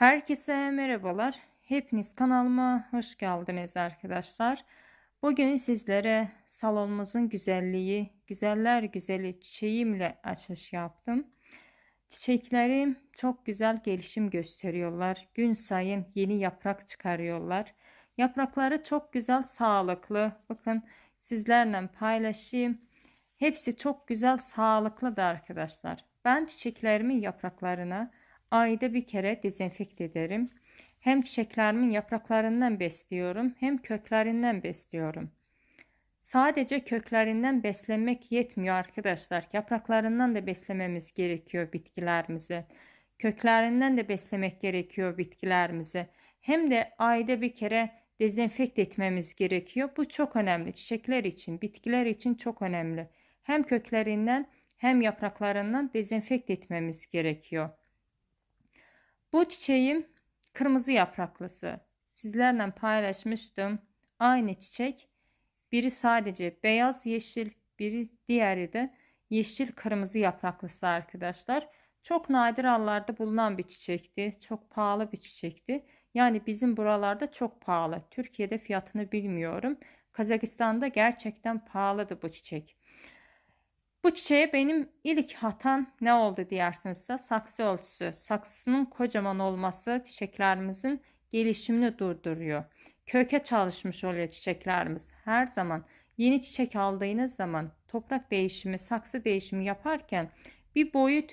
Herkese merhabalar. Hepiniz kanalıma hoş geldiniz arkadaşlar. Bugün sizlere salonumuzun güzelliği, güzeller güzeli çiçeğimle açış yaptım. Çiçeklerim çok güzel gelişim gösteriyorlar. Gün sayın yeni yaprak çıkarıyorlar. Yaprakları çok güzel, sağlıklı. Bakın sizlerle paylaşayım. Hepsi çok güzel, sağlıklı da arkadaşlar. Ben çiçeklerimin yapraklarına ayda bir kere dezenfekte ederim. Hem çiçeklerimin yapraklarından besliyorum hem köklerinden besliyorum. Sadece köklerinden beslemek yetmiyor arkadaşlar. Yapraklarından da beslememiz gerekiyor bitkilerimizi. Köklerinden de beslemek gerekiyor bitkilerimizi. Hem de ayda bir kere dezenfekte etmemiz gerekiyor. Bu çok önemli. Çiçekler için, bitkiler için çok önemli. Hem köklerinden hem yapraklarından dezenfekte etmemiz gerekiyor. Bu çiçeğim kırmızı yapraklısı. Sizlerle paylaşmıştım. Aynı çiçek. Biri sadece beyaz yeşil, biri diğeri de yeşil kırmızı yapraklısı arkadaşlar. Çok nadir allarda bulunan bir çiçekti. Çok pahalı bir çiçekti. Yani bizim buralarda çok pahalı. Türkiye'de fiyatını bilmiyorum. Kazakistan'da gerçekten pahalıdı bu çiçek. Bu çiçeğe benim ilk hatam ne oldu diyersinizse saksı ölçüsü. Saksının kocaman olması çiçeklerimizin gelişimini durduruyor. Köke çalışmış oluyor çiçeklerimiz. Her zaman yeni çiçek aldığınız zaman toprak değişimi, saksı değişimi yaparken bir boyut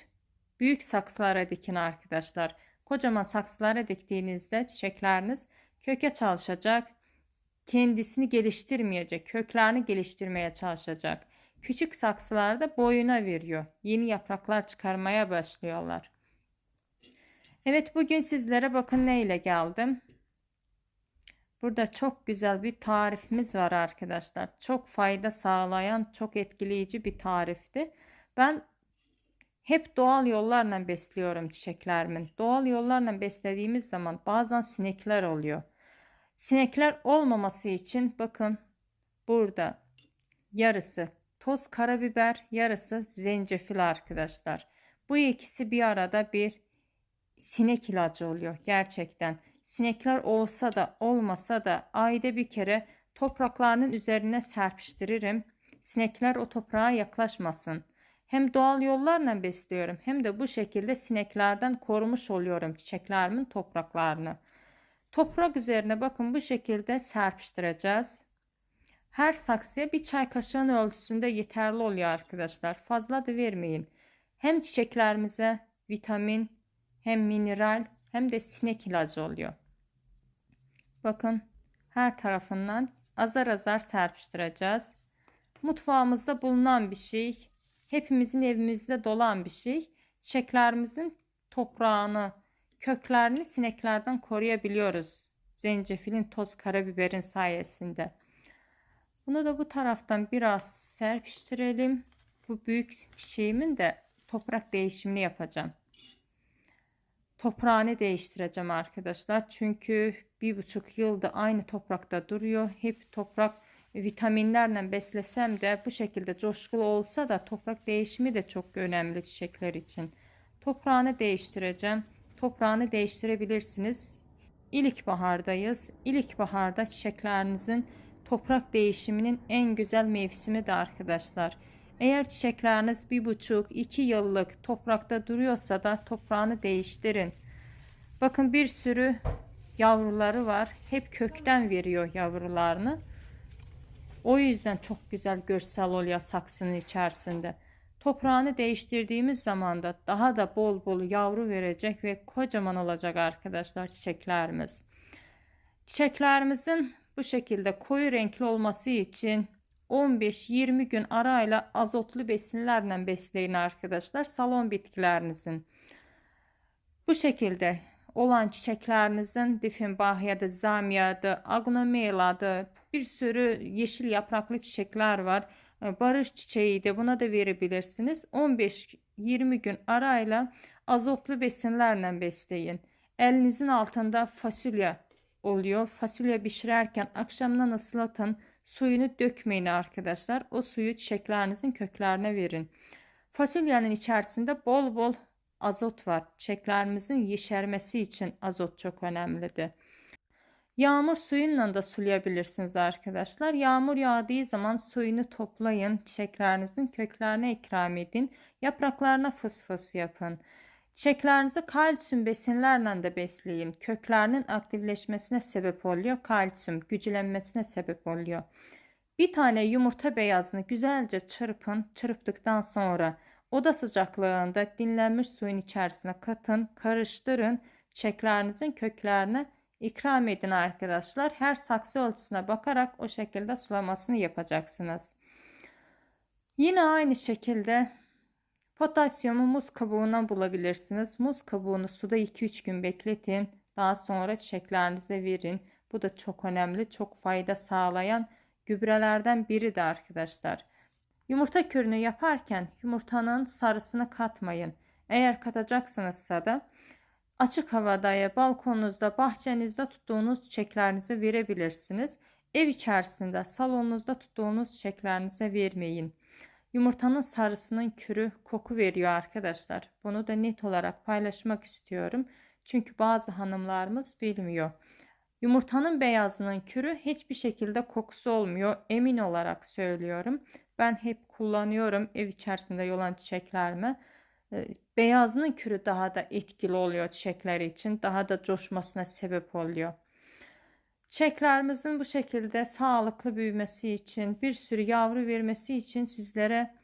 büyük saksılara dikin arkadaşlar. Kocaman saksılara diktiğinizde çiçekleriniz köke çalışacak, kendisini geliştirmeyecek, köklerini geliştirmeye çalışacak. Küçük saksılarda boyuna veriyor. Yeni yapraklar çıkarmaya başlıyorlar. Evet bugün sizlere bakın ne ile geldim. Burada çok güzel bir tarifimiz var arkadaşlar. Çok fayda sağlayan, çok etkileyici bir tarifti. Ben hep doğal yollarla besliyorum çiçeklerimin. Doğal yollarla beslediğimiz zaman bazen sinekler oluyor. Sinekler olmaması için bakın burada yarısı toz karabiber, yarısı zencefil arkadaşlar. Bu ikisi bir arada bir sinek ilacı oluyor gerçekten. Sinekler olsa da olmasa da ayda bir kere topraklarının üzerine serpiştiririm. Sinekler o toprağa yaklaşmasın. Hem doğal yollarla besliyorum hem de bu şekilde sineklerden korumuş oluyorum çiçeklerimin topraklarını. Toprak üzerine bakın bu şekilde serpiştireceğiz. Her saksıya bir çay kaşığının ölçüsünde yeterli oluyor arkadaşlar. Fazla da vermeyin. Hem çiçeklerimize vitamin hem mineral hem de sinek ilacı oluyor. Bakın her tarafından azar azar serpiştireceğiz. Mutfağımızda bulunan bir şey. Hepimizin evimizde dolan bir şey. Çiçeklerimizin toprağını, köklerini sineklerden koruyabiliyoruz. Zencefilin, toz karabiberin sayesinde. Bunu da bu taraftan biraz serpiştirelim. Bu büyük çiçeğimin de toprak değişimini yapacağım. Toprağını değiştireceğim arkadaşlar. Çünkü bir buçuk yılda aynı toprakta duruyor. Hep toprak vitaminlerle beslesem de bu şekilde coşkulu olsa da toprak değişimi de çok önemli çiçekler için. Toprağını değiştireceğim. Toprağını değiştirebilirsiniz. İlkbahardayız. İlkbaharda çiçeklerinizin toprak değişiminin en güzel mevsimi de arkadaşlar. Eğer çiçekleriniz bir buçuk iki yıllık toprakta duruyorsa da toprağını değiştirin. Bakın bir sürü yavruları var. Hep kökten veriyor yavrularını. O yüzden çok güzel görsel oluyor saksının içerisinde. Toprağını değiştirdiğimiz zaman da daha da bol bol yavru verecek ve kocaman olacak arkadaşlar çiçeklerimiz. Çiçeklerimizin bu şekilde koyu renkli olması için 15-20 gün arayla azotlu besinlerle besleyin arkadaşlar salon bitkilerinizin. Bu şekilde olan çiçeklerinizin Diffenbach'yadı, Zamia'dı, Agnomela'dı bir sürü yeşil yapraklı çiçekler var. Barış çiçeği de buna da verebilirsiniz. 15-20 gün arayla azotlu besinlerle besleyin. Elinizin altında fasulye oluyor. Fasulye pişirerken akşamdan ıslatın. Suyunu dökmeyin arkadaşlar. O suyu çiçeklerinizin köklerine verin. Fasulyenin içerisinde bol bol azot var. Çiçeklerimizin yeşermesi için azot çok önemlidir. Yağmur suyuyla da sulayabilirsiniz arkadaşlar. Yağmur yağdığı zaman suyunu toplayın. Çiçeklerinizin köklerine ikram edin. Yapraklarına fıs fıs yapın. Çiçeklerinizi kalsiyum besinlerle de besleyin. Köklerinin aktifleşmesine sebep oluyor. Kalsiyum güçlenmesine sebep oluyor. Bir tane yumurta beyazını güzelce çırpın. Çırptıktan sonra oda sıcaklığında dinlenmiş suyun içerisine katın. Karıştırın. Çiçeklerinizin köklerine ikram edin arkadaşlar. Her saksı ölçüsüne bakarak o şekilde sulamasını yapacaksınız. Yine aynı şekilde potasyumu muz kabuğundan bulabilirsiniz. Muz kabuğunu suda 2-3 gün bekletin. Daha sonra çiçeklerinize verin. Bu da çok önemli, çok fayda sağlayan gübrelerden biri de arkadaşlar. Yumurta körünü yaparken yumurtanın sarısını katmayın. Eğer katacaksınızsa da Açık havada ya balkonunuzda, bahçenizde tuttuğunuz çiçeklerinizi verebilirsiniz. Ev içerisinde, salonunuzda tuttuğunuz çiçeklerinize vermeyin. Yumurtanın sarısının kürü koku veriyor arkadaşlar. Bunu da net olarak paylaşmak istiyorum. Çünkü bazı hanımlarımız bilmiyor. Yumurtanın beyazının kürü hiçbir şekilde kokusu olmuyor. Emin olarak söylüyorum. Ben hep kullanıyorum ev içerisinde olan çiçeklerimi. Ee, beyazının kürü daha da etkili oluyor çiçekler için. Daha da coşmasına sebep oluyor. Çiçeklerimizin bu şekilde sağlıklı büyümesi için, bir sürü yavru vermesi için sizlere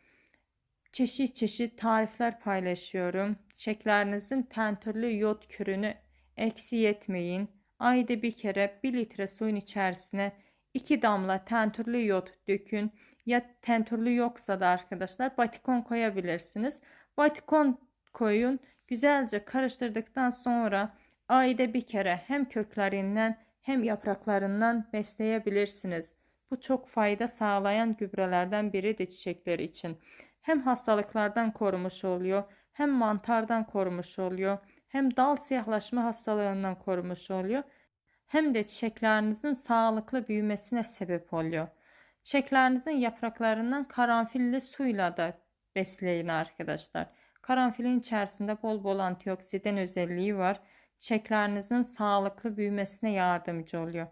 çeşit çeşit tarifler paylaşıyorum. Çiçeklerinizin tentürlü yod kürünü eksi etmeyin. Ayda bir kere 1 litre suyun içerisine 2 damla tentürlü yod dökün. Ya tentürlü yoksa da arkadaşlar batikon koyabilirsiniz. Batikon koyun. Güzelce karıştırdıktan sonra ayda bir kere hem köklerinden hem yapraklarından besleyebilirsiniz. Bu çok fayda sağlayan gübrelerden biridir çiçekler için. Hem hastalıklardan korumuş oluyor, hem mantardan korumuş oluyor, hem dal siyahlaşma hastalığından korumuş oluyor, hem de çiçeklerinizin sağlıklı büyümesine sebep oluyor. Çiçeklerinizin yapraklarından karanfilli suyla da besleyin arkadaşlar. Karanfilin içerisinde bol bol antioksidan özelliği var. Çiçeklerinizin sağlıklı büyümesine yardımcı oluyor.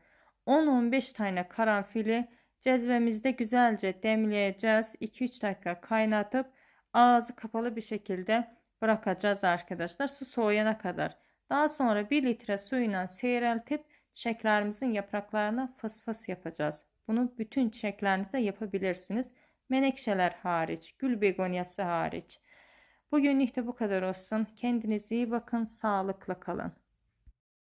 10-15 tane karanfili cezvemizde güzelce demleyeceğiz. 2-3 dakika kaynatıp ağzı kapalı bir şekilde bırakacağız arkadaşlar. Su soğuyana kadar. Daha sonra 1 litre suyla seyreltip çiçeklerimizin yapraklarına fıs fıs yapacağız. Bunu bütün çiçeklerinize yapabilirsiniz. Menekşeler hariç, gül begonyası hariç. Bugünlük de bu kadar olsun. Kendinize iyi bakın, sağlıkla kalın.